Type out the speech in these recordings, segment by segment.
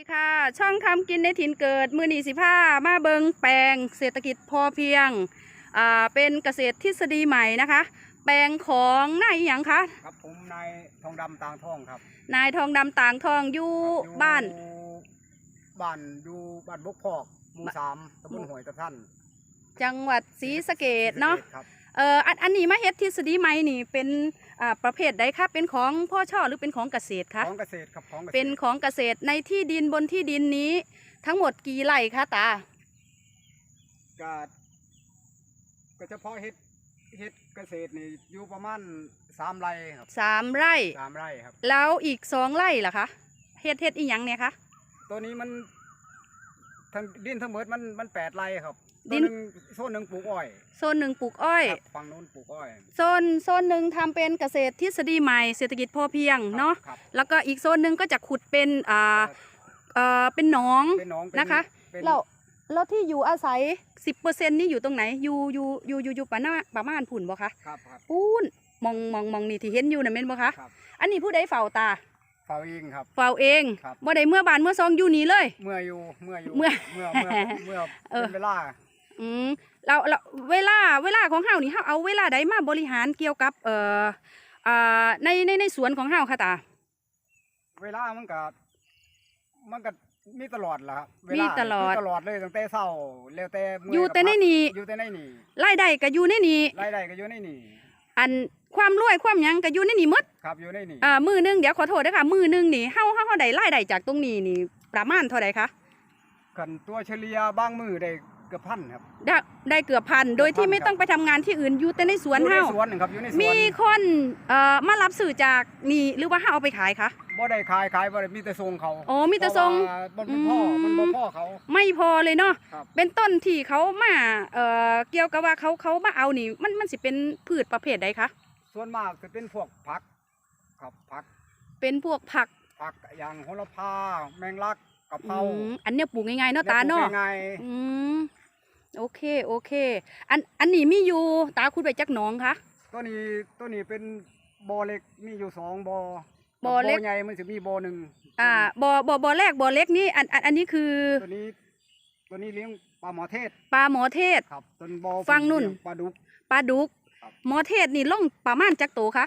ดีค่ะ ช่องทำกินในถิ่นเกิด มือนีสิผ้ามาเบิงแปลงเศรษฐกิจพอเพียงอ่าเป็นเกษตรทฤษฎีใหม่นะคะ แปลงของนายอหย่างคะครับผมนายทองดำตางทองครับนายทองดำต่างทองอยู่อยู่บ้าน บ้านอยู่บ้านบกพอกหมู่สามตำบลห้วยตะท่านจังหวัดศรีสะเกดเนาะศรีสกษครับ เอ่ออันอันนี้มาเฮ็ดทฤษฎีใหม่นี่เป็นอ่าประเภทใดคะเป็นของพ่อช่อหรือเป็นของเกษตรคะของเกษตรครับของกษตรเป็นของเกษตรในที่ดินบนที่ดินนี้ ทั้งหมดกี่ไร่คะตา ก็ก็เฉพาะเฮ็ดเฮ็ดเกษตรนี่อยู่ประมาณสามไร่ครับสามไร่ สามไร่ครับ แล้วอีกสองไร่ล่ะคะเฮ็ดเฮ็ดอีหยังเนี่ยคะตัวนี้มันทั้งดินทั้งหมดมันมันแปดไร่ครับ ดิตัวนหนึ่งโซนหนึ่งปลูกอ้อยโซนหนึ่งปลูกอ้อย ครับฝั่งโน้นปลูกอ้อยโซนโซนหนึ่งทำเป็นเกษตรทฤษฎีใหม่เศรษฐกิจพอเพียงเนาะครับแล้วก็อีกโซนหนึ่งก็จะขุดเป็นอ่าเอ่อเป็นหนอง เป็นหน้องเป็นะคะเป็น แล้วแล้วที่อยู่อาศัย 10%นี่อยู่ตรงไหน อยู่อยู่อยู่อยู่อยู่ปะหน้าประมาณผุ่นบ่คะครับครับปูนมองมองมองนี่ที่เห็นอยู่น่ะแม่นบ่คะครับอันนี้ผู้ใดเฝ้าตาเฝ้าเองครับ เฝ้าเองครับ บ่ได้เมื่อบานเมื่อซองอยู่นี่เลย เมื่ออยู่เมื่ออยู่เมื่อเมื่อเมื่อเมื่อเออ เป็นเวลา อืมเราเราเวลาเวลาของเฮานี่เฮาเอาเวลาใดมาบริหารเกี่ยวกับเอ่ออ่าในในในสวนของเฮาค่ะตา เวลามันก็มันก็มีตลอดล่ะครับเวมีลาตลอด มีตลอดเลยตั้งแต่เช้าแล้วแต่มื้อยู่กับแต่ในพักนี่อยู่แต่ในนี่รายได้ก็อยู่ในนี่รายได้ก็อยู่ในนี่อันความรวยความหยังก็อยู่ในนี่หมดครับอยู่ในนี่อ่ามือหนึงเดี๋ยวขอโทษด้วยค่ะ มือหนึงนี่เฮาเฮาเฮาได้รายได้จากตรงนี้นี่ ประมาณเท่าใดคะ กันตัวเฉลี่ยบางมือได้ เกือบพันครับได้ได้เกือบพันโดยที่เกือบพันไม่ต้องไปทำงานที่อื่นอยู่แต่ในสวนอยู่เฮาในสวนครับอยู่ในสวนมีคนเอ่อมารับสื่อจากนี่หรือว่าเฮาเอาไปขายคะ บ่ได้ขายขายบ่ได้มีแต่ส่งเขาอ๋อมีแต่ส่งเพราะว่ามันบ่พ่ออม มันบ่พ่อเขา ไม่พอเลยเนาะครับ เป็นต้นที่เขามาเอ่อเกี่ยวกับว่าเขาเขามาเอานี่ มันมันสิเป็นพืชประเภทใดคะส่วนมากจะเป็นพวกผักครับผักเป็นพวกผักผักอย่างโหระพา แมงลักกะเพราอืมอันเนี้ยปลูกง่ายๆเนาะแล้วตาปลูกเนาะง่ายอืม โอเคโอเค อันอันนี้มีอยู่ตาคุณไปจักหนองคะๆตัวนี้ตัวนี้เป็นบ่อเล็กมีอยู่สองบ่อบ่อเล็กใหญ่มันจะมีบ่อหนึ่งอ่าบ่อบ่อบ่อแรกบ่อเล็กนี่อันอันอันนี้คือตัวนี้ตัวนี้เลี้ยงปลาหมอเทศปลาหมอเทศครับต้นบ่อฟังนู่นเลี้ยปลาดุกปลาดุกครับหมอเทศนี่ลงประมาณจักโตคะ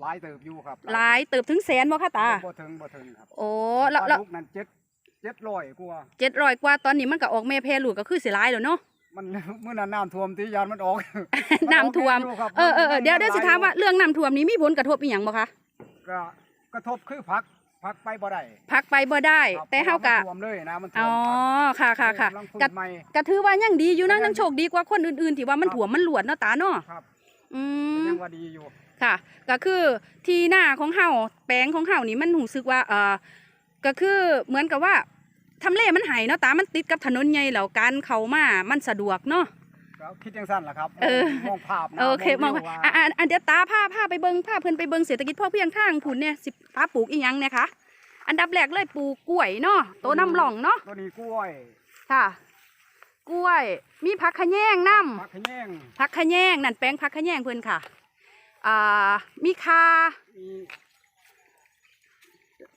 หลายเติบอยู่ครับหลายเติบถึงแสนบ่คะตาบ่ถึงบ่ถึงครับโอ้ปแล้วลาแล้วดุกนั่นเจ็ด เจ็ดร้อยกว่าเจ็ดร้อยกว่าตอนนี้มันก็ออกแม่แพรลูกก็คือสิหลายแล้วเนาะมันเมื่อนั้นน้ำท่วมตียานมันออกน้ำท่วมนกอยู่ครับเออเออเออเดี๋ยวมันเดี๋ยวสิถามว่าเรื่องน้ำท่วมนี้มีผลกระทบอีหยังบ่คะก็กระทบคือพักพักไปบ่ได้พักไปบ่ได้ครับแต่เฮาพกะระว่มันท่วมเลยนะมันท่วอ๋มอพักค่ะค่ะค่ะกำลังฟื้นกะใหม่กะถือว่ายังดีอยู่นะยังยังโชคดีกว่าคนอื่นๆที่ว่ามันครับถ่วมมันหลวดเนาะตาเนาะครับอืก็มยังว่าดีอยู่ค่ะ ก็คือที่หน้าของเฮาแปลงของเฮานี่มันรู้สึกว่าเออ ก็คือเหมือนกับว่าทำเลมันไห้เนาะตามันติดกับถนนใหญ่แล้วการเข้ามามันสะดวกเนาะก็คิดจังสั้นล่ะครับเออมองภาพนะโอเคมองวิวว่าอะอะอะเดี๋ยวตาพาพาไปเบิ่งพาเพิ่นไปเบิ่งเศรษฐกิจพ่อเพียงทางผุนเนี่ยสิตาปลูกอีหยังเนี่ยคะอันดับแรกเลยปลูกกล้วยเนาะโตน้ำหล่องเนาะตัวนี้กล้วยค่ะกล้วย มีผักขะแยงน้ผักขะแยงำผักขะแยงนั่นแป้งผักขะแยงเพิ่นค่ะอ่ามีคามี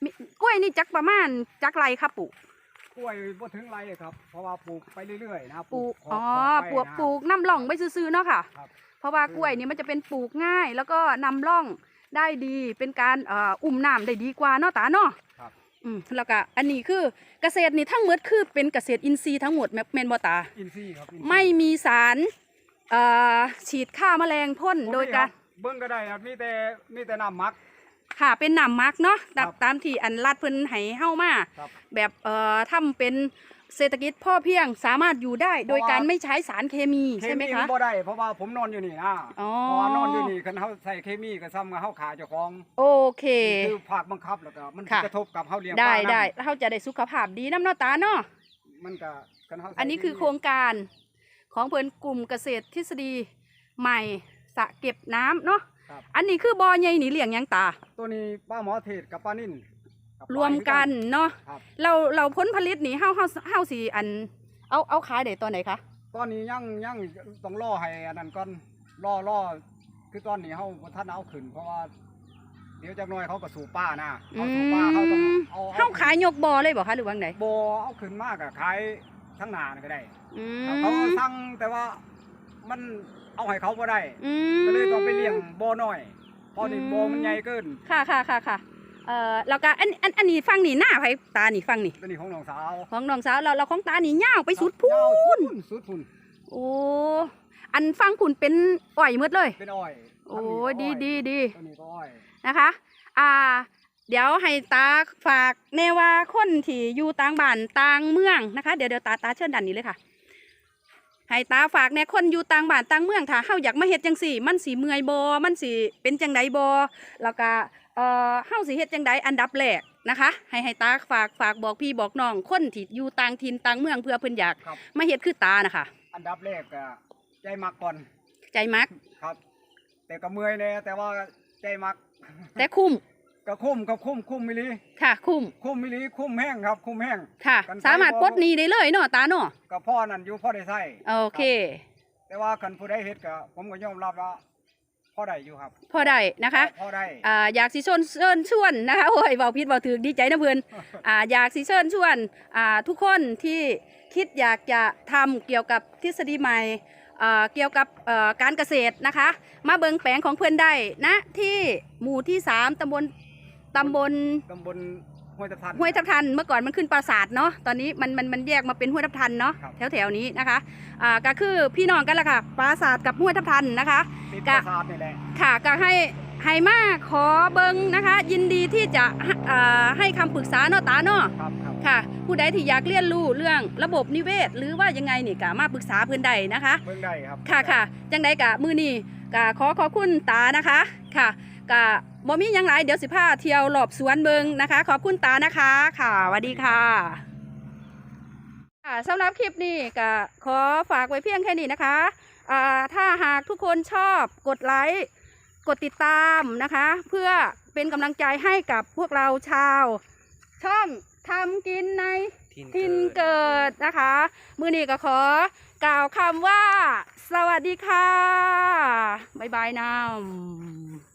มีกล้วยนี่จักประมาณจักไรครับปลูกกล้วยบ่ถึงไรครับ เพราะว่าปลูกไปเรื่อยๆนะปลูกขบอ๋อขบปลูกไปนะปลูกน้ำร่องไว้ซื้อๆเนาะค่ะครับเพราะว่ากล้วยนี่มันจะเป็นปลูกง่าย แล้วก็นำร่องได้ดีเป็นการเอ่ออุ้มน้ำได้ดีกว่าเนาะตาเนาะครับอืมแล้วก็อันนี้คือเกษตรนี่ทั้งหมดคือเป็นเกษตรอินทรีย์ทั้งหมดแม่แม่นบ่ตาอินทรีย์ครับอินทรีย์ไม่มีสารเอ่อฉีดฆ่าแมลงพ่นบ่มีโดยการคบเบิ่งก็ได้ครับมีแต่มีแต่น้ำหมัก ค่ะเป็นหนำมักเนาะตามครับตามที่อันรัดเพิ่นให้เฮามาครับ แบบเอ่อทำเป็นเศรษฐกิจพ่อเพียงสามารถอยู่ได้ โดยการไม่ใช้สารเคมีใช่ไหมเคคะบ่ได้เพราะว่าผมนอนอยู่นี่นะอ๋อ เพราะว่านอนอยู่นี่คันเฮาใส่เคมีก็ซ้ำกับเฮาขาเจ้าของโอเคคือภาคบังคับแล้วก็มันค่ะ กระทบกับเฮาเลี้ยงได้ปลานำได้เขาจะได้สุขภาพดีน้ำเนาะตาเนาะ มันก็คันเฮาใส่อันนี้คือโครงการของเพิ่นกลุ่มเกษตรทฤษฎีใหม่สระเก็บน้ำเนาะ ครับ อันนี้คือบอใหญ่นี่เลี้ยงหยังตา ตัวนี้ป้าหมอเทศกับป้านิ่นกับรวมกันเนาะครับ เราเราผลผลิตนี่เฮาเฮาเฮาสิอัน เอาเอาขายได้ตอนไหนคะ ตอนนี้ยังยังต้องรอให้อันนั้นก่อนรอรอคือตอนนี้เฮาบ่ทันเอาขึ้น เพราะว่า เดี๋ยวจักหน่อยเขาก็สู่ป้านะอืเขาสู่ป้าเขาต้องมเอาเฮาขายยกบ่เลยบ่คะหรือว่าไงโบเอาขึ้นมากอะขายทั้งหนานี่ก็ได้ อืเขาก็มสั่งแต่ว่ามัน เอาให้เขาบ่ได้อืมก็เลยต้องไปเลี้ยงบ่อน้อยเพอนี่อืมบ่อมันใหญ่เกินค่ะค่ะค่ะค่ะเอ่อแล้วก็อันอันอันนี้ฟังนี่หน้าไผตานี่ฟังนี่ตัวนี้ของน้องสาวของน้องสาวเราเราของตานี่ยาวไปสุดพูยาวนสุดพุ่นโอ้อันฟังคุณเป็นอ้อยหมดเลย เป็นอ้อยโอ้ทางนี้ดีก็อ้อยดีดี ตัวนี้ก็อ้อยนะคะ อ่า เดี๋ยวให้ตาฝากแน่ว่าคนที่อยู่ต่างบ้านต่างเมืองนะคะ เดี๋ยวเดี๋ยวตาตาเชิญดันนี้เลยค่ะ ให้ตาฝากแน่คนอยู่ต่างบ้านต่างเมืองถ้าเฮาอยากมาเฮ็ดจังสี่ มันสิเมื่อยบ่มันสิเป็นจังใดบ่แล้วก็เอ่อเฮาสิเฮ็ดจังใดอันดับแรกนะคะ ให้ให้ตาฝากฝากบอกพี่บอกน้องคนที่อยู่ต่างถิ่นต่างเมืองเพื่อเพิ่นอยากครับ มาเฮ็ดคือตานะคะอันดับแรกก็ใจมักก่อนใจมัก ครับ แต่ก็เมื่อยแน่แต่ว่าใจมักแต่คุ้ม ก็คุ้มครับคุ้มคุ้มมิลีค่ะ คุ้ม คุ้มมิลีคุ้มแห้งครับ คุ้มแห้งค่ะ กันไกลสามารถบ่ปลดหนี้ได้เลยเนาะตาเนาะก็พ่อนั่นอยู่พ่อได้ใช้โอเค แต่ว่าคันผู้ใดเฮ็ดก็ผมก็ยอมรับว่าพ่อได้อยู่ครับพอได้นะคะ พ่อได้ อ่าอยากสิเชิญเชิญชวนนะคะโอ้ยเบาพิษเบาถือดีใจนะเพื่อนอ่าอยากสิเชิญชวนอ่าทุกคนที่คิดอยากจะทำเกี่ยวกับทฤษฎีใหม่อ่าเกี่ยวกับเอ่อการเกษตรนะคะ มาเบิงแปลงของเพื่อนได้นะที่หมู่ที่ 3ตำบล ตำบลตำบลห้วยตะทัน ห้วยทับทันเมื่อก่อนมันขึ้นปราสาทเนาะตอนนี้มันมันมันแยกมาเป็นห้วยทับทันเนาะครับ แถวแถวๆนี้นะคะอ่าก็คือพี่น้องกันละค่ะปราสาทกับห้วยทับทันนะคะ ติดกะประสาทนี่แหละ ค่ะก็ให้ให้มาขอเบิงนะคะ ยินดีที่จะให้อ่าให้คำปรึกษาเนาะตาเนาะ ครับครับ ค่ะผู้ใดที่อยากเรียนรู้เรื่องระบบนิเวศ หรือว่ายังไงนี่ก็มาปรึกษาเพื่อนใดนะคะ เบิ่งได้ครับค่ะค่ะจังใดกะมือนี้กะขอขอบคุณตานะคะค่ะกะ บ่มีหยังหลายเดี๋ยวสิพาเที่ยวรอบสวนเบิงนะคะ ขอบคุณตานะคะค่ะสวัสดีค่ะค่ะสำหรับคลิปนี้ก็ขอฝากไว้เพียงแค่นี้นะคะอ่าถ้าหากทุกคนชอบกดไลค์กดติดตามนะคะ เพื่อเป็นกำลังใจให้กับพวกเราชาว ช่องทำกินในทินเกิดนะคะ มือนี้ก็ขอกล่าวคำว่า สวัสดีค่ะ บ๊ายบายนำ